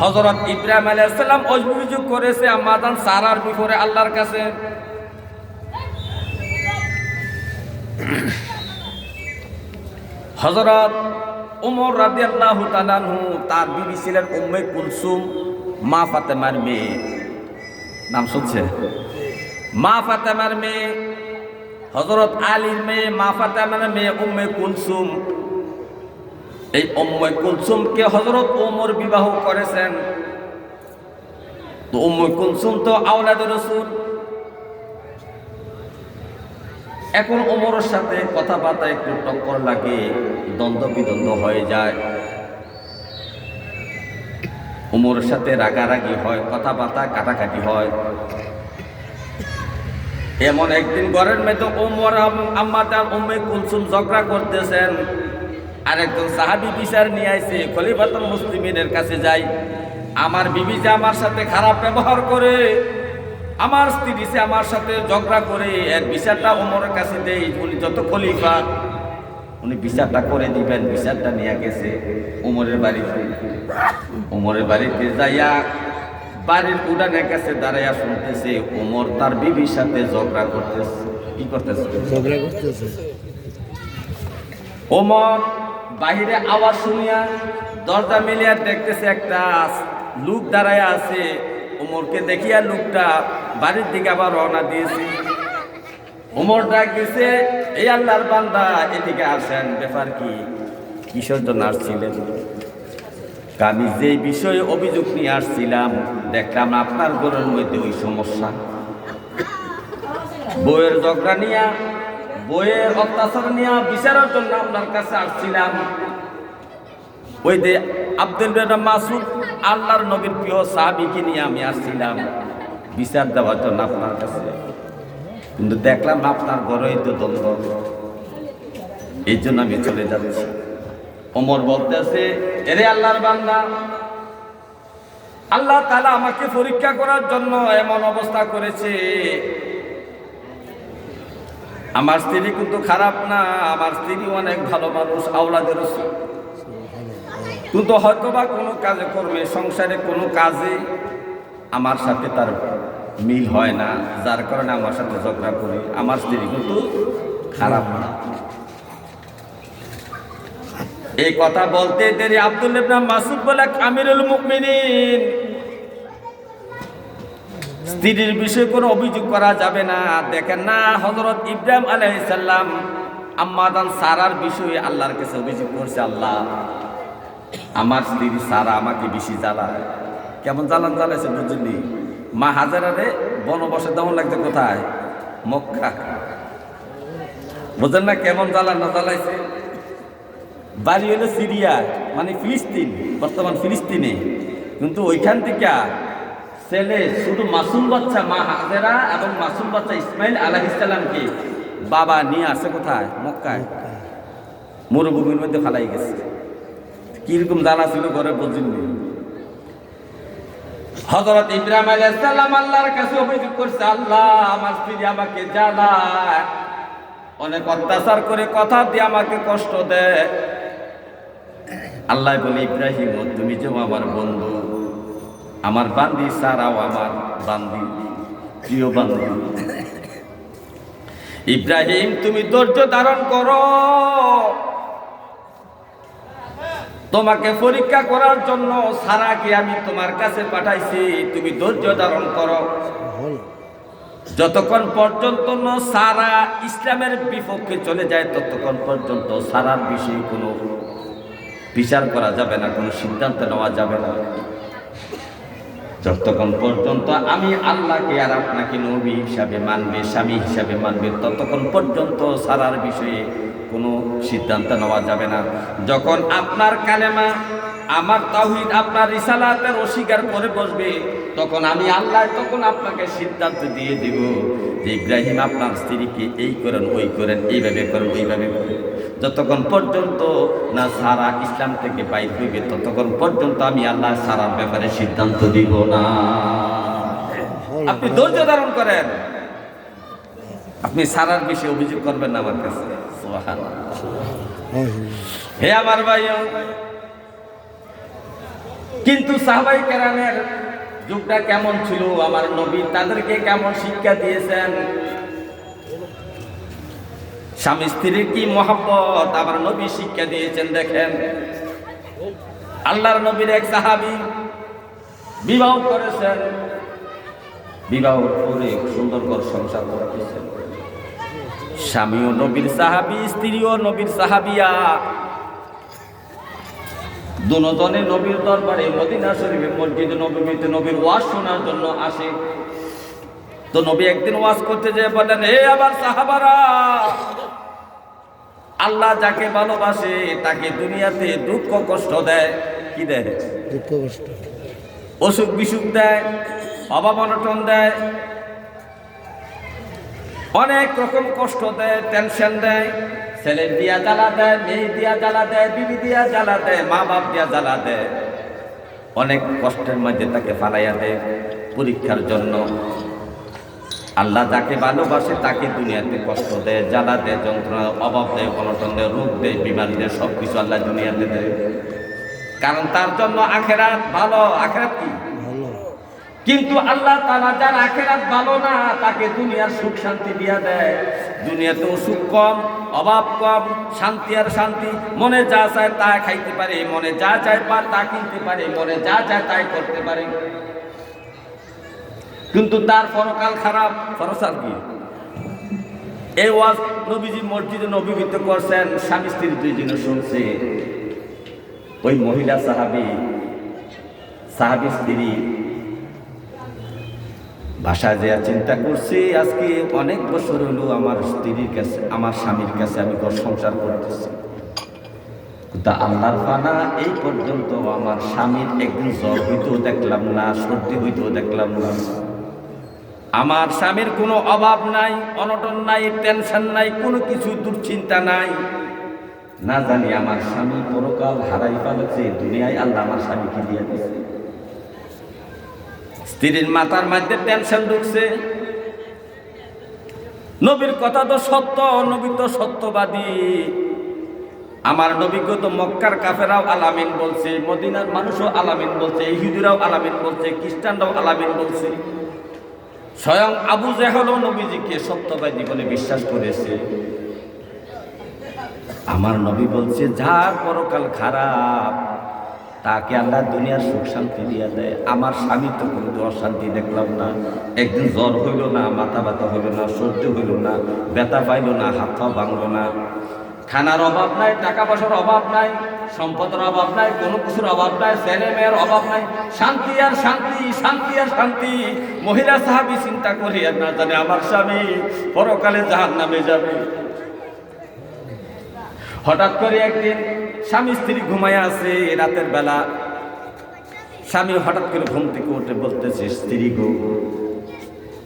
হজরত ইব্রাহিম আলাইসাল্লাম অভিযোগ করেছে আমাদান সারার বিপরে আল্লাহর কাছে হজরত উমর রাদি আল্লাহ তালানহু তার বিবি ছিলেন উম্মে কুলসুম, মা ফাতেমার মেয়ে। নাম শুনছে? মা ফাতেমার মেয়ে হজরত আলীর মেয়ে, মা ফাতেমার মেয়ে, উম্মে কুলসুম। এই উম্মে কুলসুমকে হজরত ওমর বিবাহ করেছেন। তো উম্মে কুলসুম তো আওলাদ রসুল। এখন ওমরের সাথে কথাবার্তা একটু টক্কর লাগে দ্বন্দ্ব বিদ্বন্দ্ব হয়ে যায়। উমরের সাথে রাগারাগি হয়, কথাবার্তা কাটাকাটি হয়। এমন একদিন ঘরের মেয়েতে ওমর আম্মাদার উম্মে কুলসুম ঝগড়া করতেছেন। আর একজন সাহাবি বিচার নিয়ে আইছে, খলিফাতুল মুসলিমিনের কাছে যাই। আমার বিবি যে আমার সাথে খারাপ ব্যবহার করে, আমার স্ত্রী সে আমার সাথে ঝগড়া করে, এর বিচারটা ওমরের কাছে দেই, উনি যত খলিফা, উনি বিচারটা করে দিবেন, বিচারটা নিয়ে গেছে ওমরের বাড়িতে। ওমরের বাড়িতে যাইয়া বাড়ির উড়ানের কাছে দাঁড়াইয়া শুনতেছে ওমর তার বিবির সাথে ঝগড়া করতেছে। কি করতেছে? ঝগড়া করতেছে। ওমর বাহিরে আওয়াজ শুনিয়া দরজা মিলিয়া দেখতেছে একটা লোক দাঁড়ায় আছে। ওমরকে দেখিয়া লোকটা বাড়ির দিকে আবার রওনা দিয়েছে। ওমর ডাক দিছে এই আল্লাহর বান্দা এদিকে আসেন। ব্যাপার কি? কিসের জন্য আসছিলেন? আমি যে বিষয়ে অভিযোগ নিয়ে আসছিলাম। দেখলাম আপনার ঘরের মধ্যে ওই সমস্যা। বইয়ের ঝগড়া নিয়া বইয়ের অত্যাচার নিয়া বিচারের জন্য আপনার কাছে আসছিলাম। ওই যে আব্দুল মাসুদ, আল্লাহর নবীর প্রিয় সাহাবিকে নিয়ে আমি আসছিলাম বিচার দেওয়ার জন্য আপনার কাছে। কিন্তু দেখলাম আপনার ঘরেই তো দ্বন্দ্ব। এই জন্য আমি চলে যাচ্ছি। ওমর বলতেছে, এরে আল্লাহর বান্দা, আল্লাহ তালা আমাকে পরীক্ষা করার জন্য এমন অবস্থা করেছে। আমার স্ত্রী কিন্তু খারাপ না, আমার স্ত্রী অনেক ভালো মানুষ, আওলাদের কিন্তু হয়তো বা কোনো কাজে কর্মে, সংসারে কোনো কাজে আমার সাথে তার মিল হয় না, যার কারণে আমার সাথে ঝগড়া করে। আমার স্ত্রী কিন্তু খারাপ না। এই কথা বলতে দেরি আব্দুল ইবনা মাসুদ বলে আমিরুল মুমিনিন। স্ত্রীর বিষয়ে কোনো অভিযোগ করা যাবে না। দেখেন না হজরত ইব্রাহিম আলাইসাল্লাম আম্মাদান সারার বিষয়ে আল্লাহর কাছে অভিযোগ করছে, আল্লাহ, আমার স্ত্রী সারা আমাকে বেশি জ্বালায়। কেমন জ্বালান জ্বালাইছে বুঝলি মা হাজারারে বনবসে তেমন লাগছে কোথায়? মক্কা। বুঝেন না কেমন জ্বালান না জ্বালাইছে? বাড়ি হলো সিরিয়া মানে ফিলিস্তিন, বর্তমান ফিলিস্তিনে। কিন্তু ওইখান থেকে ছেলে শুধু মাসুম বাচ্চা মা হাজেরা এবং মাসুম বাচ্চা ইসমাইল আলাহ ইসলামকে বাবা নিয়ে আসে কোথায়? মক্কায়। মরুভূমির মধ্যে ফালাই গেছে। কীরকম জানা ছিল ঘরে বুঝিনি। হজরত ইব্রাহিম আলাইসাল্লাম আল্লাহর কাছে অভিযোগ করছে, আল্লাহ, আমার স্ত্রী আমাকে জ্বালায়। অনেক অত্যাচার করে কথা দিয়ে আমাকে কষ্ট দেয়। আল্লাহ বলে, ইব্রাহিম, তুমি যে আমার বন্ধু, আমার বান্দি সারাও আমার বান্দি, প্রিয় বান্ধব ইব্রাহিম, তুমি ধৈর্য ধারণ করো। তোমাকে পরীক্ষা করার জন্য সারাকে আমি তোমার কাছে পাঠাইছি। তুমি ধৈর্য ধারণ করো। যতক্ষণ পর্যন্ত সারা ইসলামের বিপক্ষে চলে যায়, ততক্ষণ পর্যন্ত সারার বিষয়ে কোনো বিচার করা যাবে না, কোনো সিদ্ধান্ত নেওয়া যাবে না। যতক্ষণ পর্যন্ত আমি আল্লাহকে আর আপনাকে নবী হিসাবে মানবে, স্বামী হিসাবে মানবে, ততক্ষণ পর্যন্ত সারার বিষয়ে কোনো সিদ্ধান্ত নেওয়া যাবে না। যখন আপনার কালেমা, আমার তাহিদ আপনার রিসালাতের অস্বীকার করে বসবে, তখন আমি আল্লাহ তখন আপনাকে সিদ্ধান্ত দিয়ে দিব যে ইব্রাহিম আপনার স্ত্রীকে এই করেন, ওই করেন, এইভাবে করেন, ওইভাবে করেন। যতক্ষণ পর্যন্ত না সারা ইসলাম থেকে বাইর হইবে ততক্ষণ পর্যন্ত আমি আল্লাহ সারার ব্যাপারে সিদ্ধান্ত দিব না। আপনি ধৈর্য ধারণ করেন। আপনি সারার বিষয়ে অভিযোগ করবেন না আমার কাছে। হে আমার ভাই কিন্তু সাহাবাই কেরামের যুগটা কেমন ছিল? আমার নবী তাদেরকে কেমন শিক্ষা দিয়েছেন? স্বামী স্ত্রীর কি মহব্বত? আমার নবী শিক্ষা দিয়েছেন, দেখেন। আল্লাহর নবীর এক সাহাবি বিবাহ করেছেন। বিবাহ করে সুন্দর করে সংসার করতেছেন স্বামীও নবীর সাহাবি, স্ত্রীও নবীর সাহাবিয়া। দুজনে নবীর দরবারে মদিনা শরীফের মসজিদে নবীতে নবীর ওয়াজ শোনার জন্য আসে। তো নবী একদিন ওয়াজ করতে যেয়ে বললেন হে আবার সাহাবারা আল্লাহ যাকে ভালোবাসে তাকে দুনিয়াতে দুঃখ কষ্ট দেয়। কি দেয়? দুঃখ কষ্ট। অসুখ বিসুখ দেয় অভাব অনটন দেয় অনেক রকম কষ্ট দেয় টেনশন দেয় ছেলে দিয়া জ্বালা দেয় মেয়ে দিয়া জ্বালা দেয় বিবি দিয়া জ্বালা দেয় মা বাপ দিয়া জ্বালা দেয়। অনেক কষ্টের মধ্যে তাকে ফালাইয়া দেয় পরীক্ষার জন্য। আল্লাহ যাকে ভালোবাসে তাকে দুনিয়াতে কষ্ট দেয় জ্বালা দেয় যন্ত্রণা অভাব দেয় অনটন দেয় রোগ দেয় বিমারি দেয় সব কিছু আল্লাহ দুনিয়াতে দেয়। কারণ তার জন্য আখেরাত ভালো। আখেরাত কি? ভালো। কিন্তু আল্লাহ তারা যার আখেরাত ভালো না তাকে দুনিয়ার সুখ শান্তি দিয়া দেয়। দুনিয়াতে সুখ কম অভাব কম শান্তি আর শান্তি মনে যা চায় তা খাইতে পারে মনে যা চায় পা তা কিনতে পারে মনে যা চায় তাই করতে পারে। কিন্তু তার পরকাল খারাপ ফরসাল কি? এই ওয়াজ নবীজি মসজিদে নবীবিত করছেন, স্বামী স্ত্রী দুইজনে শুনছে। ওই মহিলা সাহাবি সাহাবি স্ত্রী বাসায় যে চিন্তা করছি, আজকে অনেক বছর হলো আমার স্ত্রীর কাছে, আমার স্বামীর কাছে আমি ঘর সংসার করতেছি। তা আল্লাহর পানা এই পর্যন্ত আমার স্বামীর একদিন জ্বর হইতেও দেখলাম না, সর্দি হইতেও দেখলাম না। আমার স্বামীর কোনো অভাব নাই, অনটন নাই, টেনশন নাই, কোনো কিছু দুশ্চিন্তা নাই। না জানি আমার স্বামী পরকাল হারাই ফেলেছে দুনিয়ায় আল্লাহ আমার স্বামীকে দিয়ে দিয়েছে স্ত্রীর মাথার মধ্যে টেনশন ঢুকছে। নবীর কথা তো সত্য, নবী তো সত্যবাদী। আমার নবীকে তো মক্কার কাফেরাও আলামিন বলছে, মদিনার মানুষও আলামিন বলছে, ইহুদিরাও আলামিন বলছে, খ্রিস্টানরাও আলামিন বলছে। স্বয়ং আবু জেহলও নবীজিকে সত্যবাদী বলে বিশ্বাস করেছে। আমার নবী বলছে, যার পরকাল খারাপ, তাকে আল্লাহ দুনিয়ার সুখ শান্তি দিয়ে দেয়। আমার স্বামী তো কিন্তু অশান্তি দেখলাম না। একদিন জ্বর হইল না, মাথা ব্যথা হইল না সহ্য হইল না, ব্যথা পাইল না হাত ভাঙল না। খানার অভাব নাই, টাকা পয়সার অভাব নাই। সম্পদের অভাব নাই, কোনো কিছুর অভাব নাই, ছেলে মেয়ের অভাব নাই। শান্তি আর শান্তি শান্তি আর শান্তি। মহিলা সাহাবি চিন্তা করি আর না জানে আমার স্বামী পরকালে জাহান নামে যাবে। হঠাৎ করে একদিন স্বামী স্ত্রী ঘুমায় আছে, রাতের বেলা। স্বামী হঠাৎ করে ঘুম থেকে উঠে বলতেছে, স্ত্রী গো,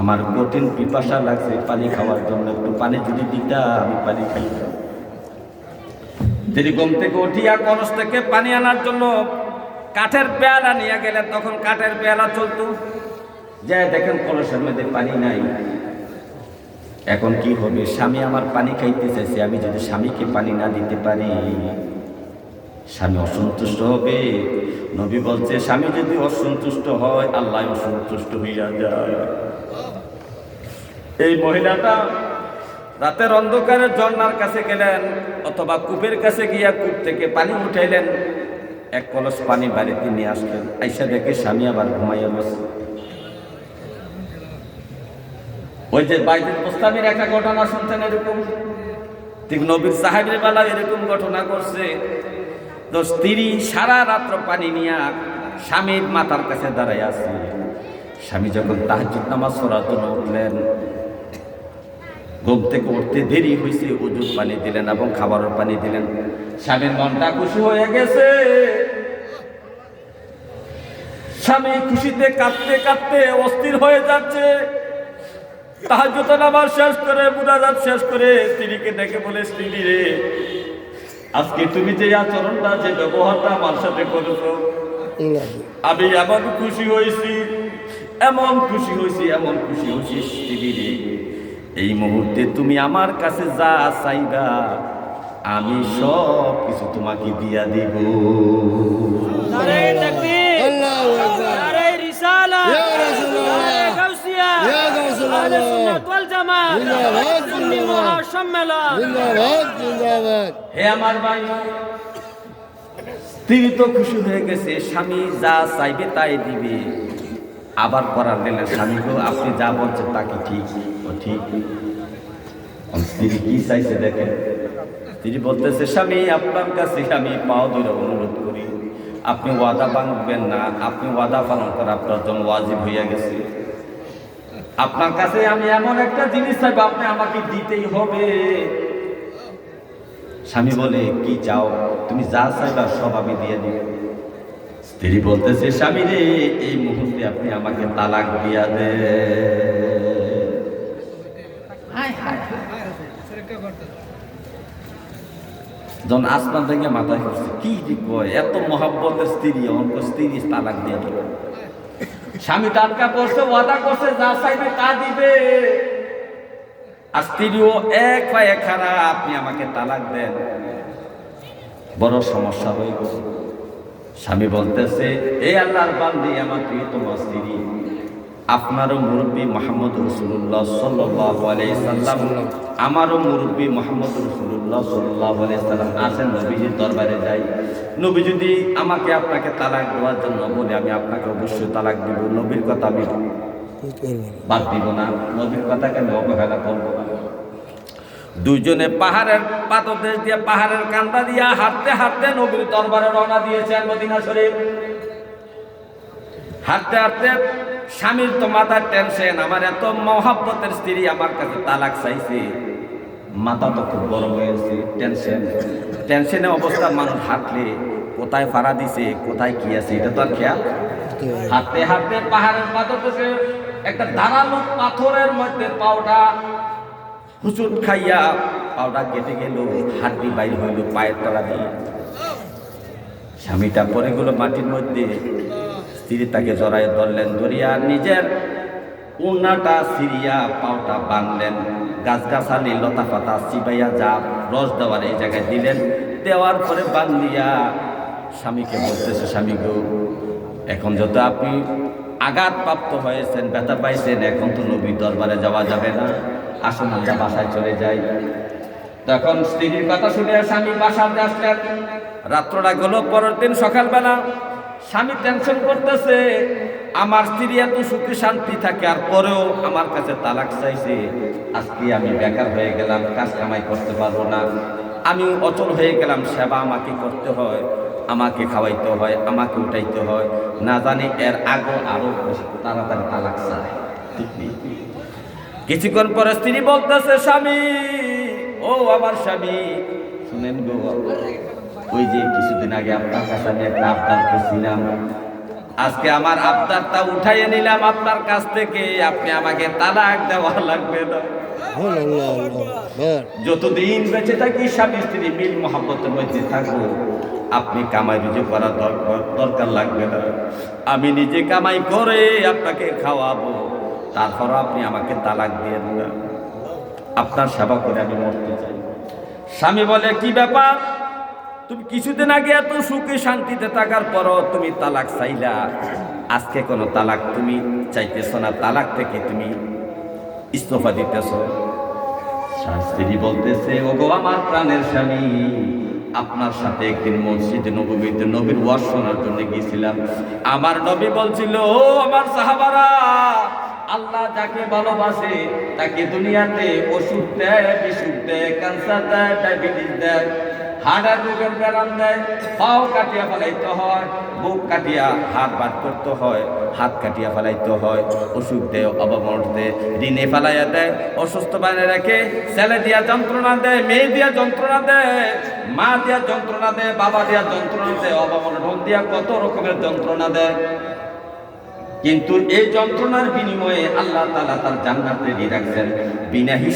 আমার কঠিন পিপাসা লাগছে, পানি খাওয়ার জন্য একটু পানি যদি দিতা, আমি পানি খাইতাম। তিনি ঘুম থেকে উঠিয়া কলস থেকে পানি আনার জন্য কাঠের পেয়ালা নিয়ে গেলেন, তখন কাঠের পেয়ালা চলতো। যে দেখেন কলসের মধ্যে পানি নাই। এখন কি হবে? স্বামী আমার পানি খাইতে চাইছে, আমি যদি স্বামীকে পানি না দিতে পারি, স্বামী অসন্তুষ্ট হবে। নবী বলছে, স্বামী যদি অসন্তুষ্ট হয়, আল্লাহ অসন্তুষ্ট হইয়া যায়। এই মহিলাটা রাতের অন্ধকারে ঝর্ণার কাছে গেলেন, অথবা কূপের কাছে গিয়া কূপ থেকে পানি উঠাইলেন। এক কলস পানি বাড়িতে নিয়ে আসলেন। আইসা দেখে স্বামী আবার ঘুমাইয়া বসে। ওই যে বাইজুল মুস্তামির একটা ঘটনা শুনছেন এরকম? ঠিক নবীর সাহেবের বেলা এরকম ঘটনা করছে তো স্ত্রী সারা রাত্র পানি নিয়ে স্বামীর মাতার কাছে দাঁড়ায় আছে। স্বামী যখন তাহাজুদ নামাজ জন্য উঠলেন ঘুম থেকে উঠতে দেরি হয়েছে উজুর পানি দিলেন এবং খাবারের পানি দিলেন। স্বামীর মনটা খুশি হয়ে গেছে। স্বামী খুশিতে কাঁদতে কাঁদতে অস্থির হয়ে যাচ্ছে। তাহার তাহাজ্জুদ নামাজ শেষ করে, মুনাজাত শেষ করে স্ত্রীকে ডেকে বলে, স্ত্রী রে, আজকে তুমি যে আচরণটা, যে ব্যবহারটা আমার সাথে করেছ, আমি এমন খুশি হয়েছি, এমন খুশি হয়েছি, এমন খুশি হয়েছি, স্ত্রী রে। এই মুহূর্তে তুমি আমার কাছে যা চাইবা আমি সব কিছু তোমাকে দিয়া দিব। হে আমার ভাই স্ত্রী তো খুশি হয়ে গেছে স্বামী যা চাইবে তাই দিবে। আবার করার দিলেন স্বামী গো আপনি যা বলছেন তাকে ঠিক। ঠিক কি চাইছে দেখেন? স্ত্রী বলতেছে, স্বামী, আপনার কাছে আমি পাও ধরে অনুরোধ করি। আপনি ওয়াদা ভাঙবেন না, আপনি ওয়াদা পালন করা আপনার জন্য ওয়াজিব হইয়া গেছে। আপনার কাছে আমি এমন একটা জিনিস চাইব, আপনি আমাকে দিতেই হবে। স্বামী বলে, কি চাও? তুমি যা চাইবা সব আমি দিয়ে দিব। স্ত্রী বলতেছে, স্বামী রে, এই মুহূর্তে আপনি আমাকে তালাক দিয়া দে যখন আসমান থেকে মাথায় করছে। কি কয়, এত মহাব্বতের স্ত্রী অঙ্ক স্ত্রী তালাক দিয়ে দিল। স্বামী টাটকা করছে, ওয়াদা করছে, যা চাইবে তা দিবে। আর স্ত্রীও এক পায়ে খারাপ আপনি আমাকে তালাক দেন। বড় সমস্যা হয়ে গেছে স্বামী বলতেছে এই আল্লাহর বান্দি, আমার প্রিয়তম স্ত্রী। আপনারও মুরব্বী মোহাম্মদ রসুল্লাহ সাল্লাহ সাল্লাম, আমারও মুরব্বী মোহাম্মদ রসুল্লাহ সাল্লাহ সাল্লাম আসেন নবীজির দরবারে যাই। নবী যদি আমাকে আপনাকে তালাক দেওয়ার জন্য বলে, আমি আপনাকে অবশ্যই তালাক দিব, নবীর কথা আমি বাদ দিব না। নবীর কথাকে আমি অবহেলা করব না। দুইজনে পাহাড়ের পাতদেশ দিয়ে পাহাড়ের কান্দা দিয়া হাঁটতে হাঁটতে নবীর দরবারে রওনা দিয়েছেন মদিনা শরীফ। হাঁটতে হাঁটতে স্বামীর তো মাথার টেনশন আমার এত মহাব্বতের স্ত্রী আমার কাছে তালাক চাইছে। মাথা তো খুব বড় হয়েছে টেনশন টেনশনে অবস্থা, মানুষ হাঁটলে কোথায় ফাড়া দিছে, কোথায় কি আছে, এটা তো আর খেয়াল হাঁটতে হাঁটতে পাহাড়ের পাথর থেকে একটা ধারালো পাথরের মধ্যে পাওটা হুচুট খাইয়া পাউডার কেটে গেল হাড্ডি বাইর হইল পায়ের তলা দিয়ে। স্বামীটা পরে গেল মাটির মধ্যে। স্ত্রী তাকে জড়ায় ধরলেন, ধরিয়া নিজের উন্নাটা সিরিয়া পাউটা বানলেন গাছগাছালি লতা পাতা চিবাইয়া যা রস দেওয়ার এই জায়গায় দিলেন। দেওয়ার পরে বান্ধিয়া স্বামীকে বলতেছে, স্বামী গো, এখন যত আপনি আঘাত প্রাপ্ত হয়েছেন, ব্যথা পাইছেন, এখন তো নবী দরবারে যাওয়া যাবে না। আসুন, আমরা বাসায় চলে যাই। তখন স্ত্রীর কথা শুনে স্বামী বাসাতে আসলেন। রাত্রটা গেল, পরের দিন সকালবেলা স্বামী টেনশন করতেছে, আমার স্ত্রী এত সুখী শান্তি থাকে, আর পরেও আমার কাছে তালাক চাইছে, আজকে আমি বেকার হয়ে গেলাম, কাজ কামাই করতে পারব না। আমি অচল হয়ে গেলাম, সেবা আমাকে করতে হয়, আমাকে খাওয়াইতে হয়, আমাকে উঠাইতে হয়। না জানি এর আগে আরও তাড়াতাড়ি তালাক চায় কিছুক্ষণ পরে স্ত্রী বলতেছে, স্বামী, ও আমার স্বামী, শুনেন গো ওই যে কিছুদিন আগে আপনার কাছে আমি একটা আবদার করছিলাম। আজকে আমার আবদারটা উঠাইয়ে নিলাম আপনার কাছ থেকে, আপনি আমাকে তালাক দেওয়া লাগবে না। যতদিন বেঁচে থাকি, স্বামী স্ত্রী মিল মহাব্বতের মধ্যে থাকব। আপনি কামাই রুজু করা দরকার দরকার লাগবে না। আমি নিজে কামাই করে আপনাকে খাওয়াবো তারপর আপনি আমাকে তালাক দিয়ে না। আপনার সেবা করে আমি মরতে চাই। স্বামী বলে, কি ব্যাপার? তুমি কিছুদিন আগে এত সুখে শান্তিতে থাকার পরও তুমি তালাক চাইলা। আজকে কোনো তালাক তুমি চাইতেছ না, তালাক থেকে তুমি ইস্তফা দিতেছ। শাস্ত্রী বলতেছে ও গো আমার প্রাণের স্বামী, আপনার সাথে একদিন মসজিদে নবীতে নবীর ওয়াজ শোনার জন্য গিয়েছিলাম। আমার নবী বলছিল, ও আমার সাহাবারা, আল্লাহ যাকে ভালোবাসে, তাকে দুনিয়াতে ওষুধ দেয় বিশুদ্ধ দেয়, ক্যান্সার দেয়, ডায়াবেটিস দেয় হাড়া রোগের দেয়, পাও কাটিয়া ফেলাইতে হয় কাটিয়া হাত বাদ করতে হয়, হাত কাটিয়া ফেলাইতে হয় ওষুধ দেয় দেয়, ঋণে ফেলাইয়া দেয়, অসুস্থ রাখে ছেলে দিয়া যন্ত্রণা দেয়, মেয়ে দিয়া যন্ত্রণা দেয়, মা দিয়া যন্ত্রণা দেয়, বাবা দিয়া যন্ত্রণা দেয় ঢোল দিয়া কত রকমের যন্ত্রণা দেয়। কিন্তু এই যন্ত্রণার বিনিময়ে আল্লাহ তালা তার জান্নাত রেডি রাখছেন। বিনা